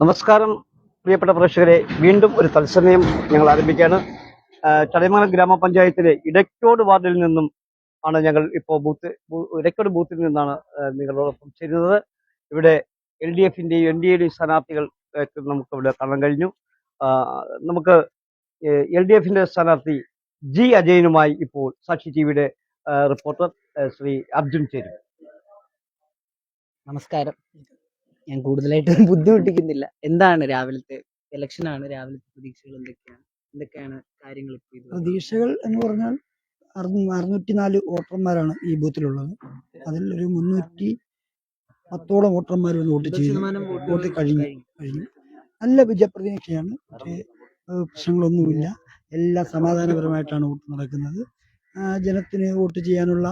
നമസ്കാരം പ്രിയപ്പെട്ട പ്രേക്ഷകരെ. വീണ്ടും ഒരു തത്സമയം ഞങ്ങൾ ആരംഭിക്കുകയാണ്. ചടയമംഗലം ഗ്രാമപഞ്ചായത്തിലെ ഇടയ്ക്കോട് വാർഡിൽ നിന്നും ആണ് ഞങ്ങൾ ഇപ്പോൾ ബൂത്ത് ഇടയ്ക്കോട് ബൂത്തിൽ നിന്നാണ് നിങ്ങളോടൊപ്പം ചേരുന്നത്. ഇവിടെ എൽ ഡി എഫിന്റെയും എൻ ഡി എയുടെയും സ്ഥാനാർത്ഥികൾ നമുക്ക് ഇവിടെ കാണാൻ കഴിഞ്ഞു. നമുക്ക് എൽ ഡി എഫിന്റെ സ്ഥാനാർത്ഥി ജി അജയനുമായി ഇപ്പോൾ സാക്ഷി ടി വിയുടെ റിപ്പോർട്ടർ ശ്രീ അർജുൻ ചേരും. നമസ്കാരം. ഞാൻ കൂടുതലായിട്ട് ബുദ്ധിമുട്ടിക്കുന്നില്ല. എന്താണ് രാവിലത്തെ ഇലക്ഷൻ ആണ് രാവിലത്തെ പ്രതീക്ഷകൾ എന്തൊക്കെയാണ്? എന്തൊക്കെയാണ് കാര്യങ്ങൾ പ്രതീക്ഷകൾ എന്ന് പറഞ്ഞാൽ അറുന്നൂറ്റി നാല് വോട്ടർമാരാണ് ഈ ബൂത്തിലുള്ളത്. അതിൽ ഒരു മുന്നൂറ്റി പത്തോളം വോട്ടർമാർ വന്ന് വോട്ട് ചെയ്തു. വോട്ട് കഴിഞ്ഞു. കഴിഞ്ഞു. നല്ല വിജയപ്രതീക്ഷയാണ്. പക്ഷേ പ്രശ്നങ്ങളൊന്നുമില്ല. എല്ലാം സമാധാനപരമായിട്ടാണ് വോട്ട് നടക്കുന്നത്. ജനത്തിന് വോട്ട് ചെയ്യാനുള്ള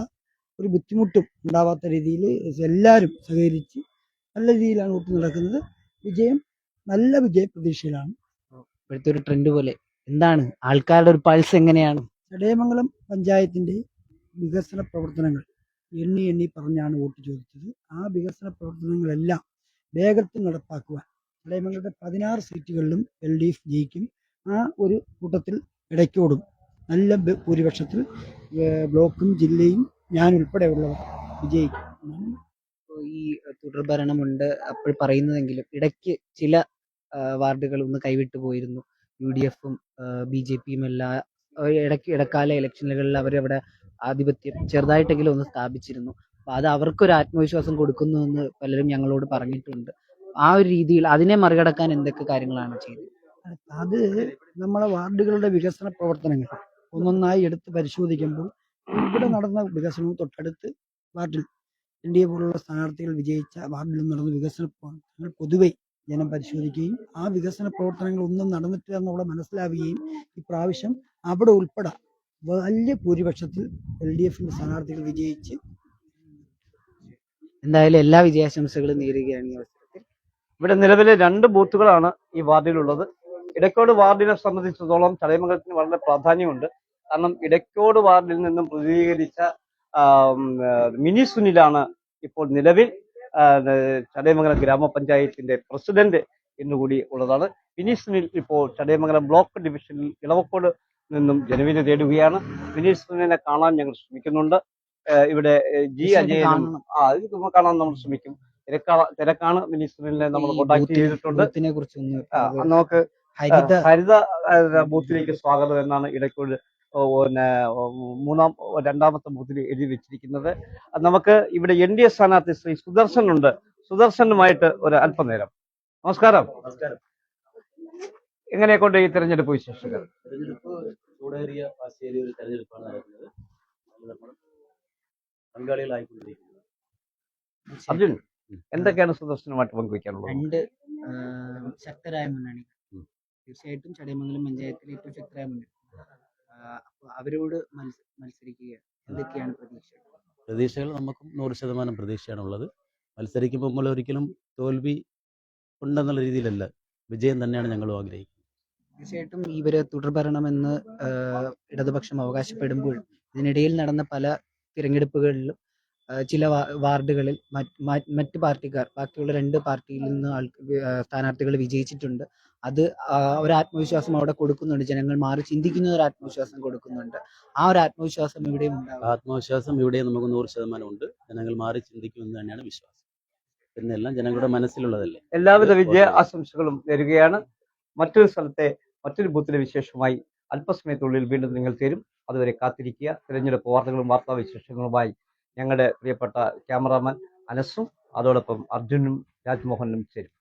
ഒരു ബുദ്ധിമുട്ടും ഉണ്ടാവാത്ത രീതിയിൽ എല്ലാവരും സഹകരിച്ച് നല്ല രീതിയിലാണ് വോട്ട് നടക്കുന്നത്. വിജയം നല്ല വിജയ പ്രതീക്ഷയിലാണ് ഇപ്പോഴത്തെ ഒരു ട്രെൻഡ് പോലെ. എന്താണ്? ആൾക്കാരുടെ ഒരു പൾസ് എങ്ങനെയാണ്? ചടയമംഗലം പഞ്ചായത്തിന്റെ വികസന പ്രവർത്തനങ്ങൾ എണ്ണി എണ്ണി പറഞ്ഞാണ് വോട്ട് ചോദിച്ചത്. ആ വികസന പ്രവർത്തനങ്ങളെല്ലാം വേഗത്തിൽ നടപ്പാക്കുവാൻ ചടയമംഗലത്തെ പതിനാറ് സീറ്റുകളിലും എൽ ഡി എഫ് ജയിക്കും. ആ ഒരു കൂട്ടത്തിൽ ഇടയ്ക്കോടും നല്ല ഭൂരിപക്ഷത്തിൽ ബ്ലോക്കും ജില്ലയും ഞാൻ ഉൾപ്പെടെയുള്ളവർ വിജയിക്കും. ഈ തുടർഭരണമുണ്ട് അപ്പോൾ പറയുന്നതെങ്കിലും ഇടയ്ക്ക് ചില വാർഡുകൾ ഒന്ന് കൈവിട്ടു പോയിരുന്നു. യു ഡി എഫും ബി ജെ പിയും എല്ലാ ഇടയ്ക്ക് ഇടക്കാല ഇലക്ഷനുകളിൽ അവരവിടെ ആധിപത്യം ചെറുതായിട്ടെങ്കിലും ഒന്ന് സ്ഥാപിച്ചിരുന്നു. അപ്പൊ അത് അവർക്കൊരു ആത്മവിശ്വാസം കൊടുക്കുന്നു എന്ന് പലരും ഞങ്ങളോട് പറഞ്ഞിട്ടുണ്ട്. ആ ഒരു രീതിയിൽ അതിനെ മറികടക്കാൻ എന്തൊക്കെ കാര്യങ്ങളാണ് ചെയ്തത്? അത് നമ്മളെ വാർഡുകളുടെ വികസന പ്രവർത്തനങ്ങൾ ഒന്നൊന്നായി എടുത്ത് പരിശോധിക്കുമ്പോൾ ഇവിടെ നടന്ന വികസനവും തൊട്ടടുത്ത് വാർഡിൽ ഡി എ പോലുള്ള സ്ഥാനാർത്ഥികൾ വിജയിച്ച വാർഡിൽ നടന്ന വികസന പ്രവർത്തനങ്ങൾ പൊതുവെ ജനം പരിശോധിക്കുകയും ആ വികസന പ്രവർത്തനങ്ങൾ ഒന്നും നടന്നിട്ടില്ല എന്നുള്ള മനസ്സിലാവുകയും ഇപ്രാവശ്യം അവിടെ ഉൾപ്പെടെ വലിയ ഭൂരിപക്ഷത്തിൽ എൽ ഡി എഫിന്റെ സ്ഥാനാർത്ഥികൾ വിജയിച്ച് എന്തായാലും എല്ലാ വിജയാശംസകളും നേരുകയാണ് ഈ അവസരത്തിൽ. ഇവിടെ നിലവിലെ രണ്ട് ബൂത്തുകളാണ് ഈ വാർഡിലുള്ളത്. ഇടയ്ക്കോട് വാർഡിനെ സംബന്ധിച്ചിടത്തോളം ചടയമംഗലത്തിന് വളരെ പ്രാധാന്യമുണ്ട്. കാരണം ഇടയ്ക്കോട് വാർഡിൽ നിന്നും പ്രതിനിധീകരിച്ച മിനി സുനിലാണ് ഇപ്പോൾ നിലവിൽ ചടയമംഗലം ഗ്രാമപഞ്ചായത്തിന്റെ പ്രസിഡന്റ് എന്നുകൂടി ഉള്ളതാണ്. മിനി സുനിൽ ഇപ്പോൾ ചടയമംഗലം ബ്ലോക്ക് ഡിവിഷനിൽ ഇളവക്കോട് നിന്നും ജനവിധി തേടുകയാണ്. മിനി സുനിലിനെ കാണാൻ ഞങ്ങൾ ശ്രമിക്കുന്നുണ്ട്. ഇവിടെ ജി അജയനും. ആ ഇത് കാണാൻ നമ്മൾ ശ്രമിക്കും. തിരക്കാണ് തിരക്കാണ് മിനി സുനിലിനെ നമ്മൾ കോൺടാക്ട് ചെയ്തിട്ടുണ്ട്. നമുക്ക് ഹരിത ഹരിത ബൂത്തിലേക്ക് സ്വാഗതം എന്നാണ് ഇടയ്ക്കോട് പിന്നെ മൂന്നാം രണ്ടാമത്തെ ബൂത്തിൽ എഴുതി വെച്ചിരിക്കുന്നത്. നമുക്ക് ഇവിടെ എൻ ഡി എ സ്ഥാനാർത്ഥി ശ്രീ സുദർശൻ ഉണ്ട്. സുദർശനുമായിട്ട് ഒരു അല്പനേരം. നമസ്കാരം. എങ്ങനെയൊക്കെ ഈ തെരഞ്ഞെടുപ്പ് വിശേഷങ്ങൾ? തെരഞ്ഞെടുപ്പ് ചൂടേറിയ വാശിയേറിയ ഒരു തെരഞ്ഞെടുപ്പാണ് നടക്കുന്നത്. അതിൽ നമ്മൾ പങ്കാളികളായിക്കൊണ്ടിരിക്കുന്നത് അർജുൻ എന്തൊക്കെയാണ് സുദർശനുമായിട്ട് പങ്കുവയ്ക്കാനുള്ളത് രണ്ട് ശക്തരായ മുന്നണി. തീർച്ചയായിട്ടും ചടയമംഗലം പഞ്ചായത്തിലെ ഏറ്റവും ശക്തരായ മുന്നണി. അവരോട് മത്സ മത്സരിക്കുക എന്തൊക്കെയാണ് പ്രതീക്ഷ പ്രതീക്ഷകൾ നമുക്കും നൂറ് ശതമാനം പ്രതീക്ഷയാണുള്ളത്. മത്സരിക്കുമ്പോൾ നമ്മൾ ഒരിക്കലും തോൽവി ഉണ്ടെന്നുള്ള രീതിയിലല്ല. വിജയം തന്നെയാണ് ഞങ്ങൾ ആഗ്രഹിക്കുന്നത്. തീർച്ചയായിട്ടും ഇവർ തുടർഭരണമെന്ന് ഇടതുപക്ഷം അവകാശപ്പെടുമ്പോൾ ഇതിനിടയിൽ നടന്ന പല തിരഞ്ഞെടുപ്പുകളിലും ചില വാർഡുകളിൽ മറ്റ് പാർട്ടിക്കാർ ബാക്കിയുള്ള രണ്ട് പാർട്ടിയിൽ നിന്ന് ആൾ സ്ഥാനാർത്ഥികൾ വിജയിച്ചിട്ടുണ്ട്. അത് ഒരു ആത്മവിശ്വാസം അവിടെ കൊടുക്കുന്നുണ്ട്. ജനങ്ങൾ മാറി ചിന്തിക്കുന്ന ഒരു ആത്മവിശ്വാസം കൊടുക്കുന്നുണ്ട്. ആ ഒരു ആത്മവിശ്വാസം ഇവിടെയും ഉണ്ടാകും. ആത്മവിശ്വാസം ഇവിടെ നമുക്ക് നൂറ് ശതമാനം ഉണ്ട്. ജനങ്ങൾ മാറി ചിന്തിക്കുമെന്ന് തന്നെയാണ് വിശ്വാസം. എന്നെല്ലാം ജനങ്ങളുടെ മനസ്സിലുള്ളതല്ലേ? എല്ലാവിധ വിജയ ആശംസകളും നേരുകയാണ്. മറ്റൊരു സ്ഥലത്തെ മറ്റൊരു ബൂത്തിലെ വിശേഷമായി അല്പസമയത്തുള്ളിൽ വീണ്ടും നിങ്ങൾ തരും അതുവരെ കാത്തിരിക്കുക. തിരഞ്ഞെടുപ്പ് വാർത്തകളും വാർത്താ വിശേഷങ്ങളുമായി ഞങ്ങളുടെ പ്രിയപ്പെട്ട ക്യാമറാമാൻ അനസും അതോടൊപ്പം അർജുനും രാജ്മോഹനും ചേരും.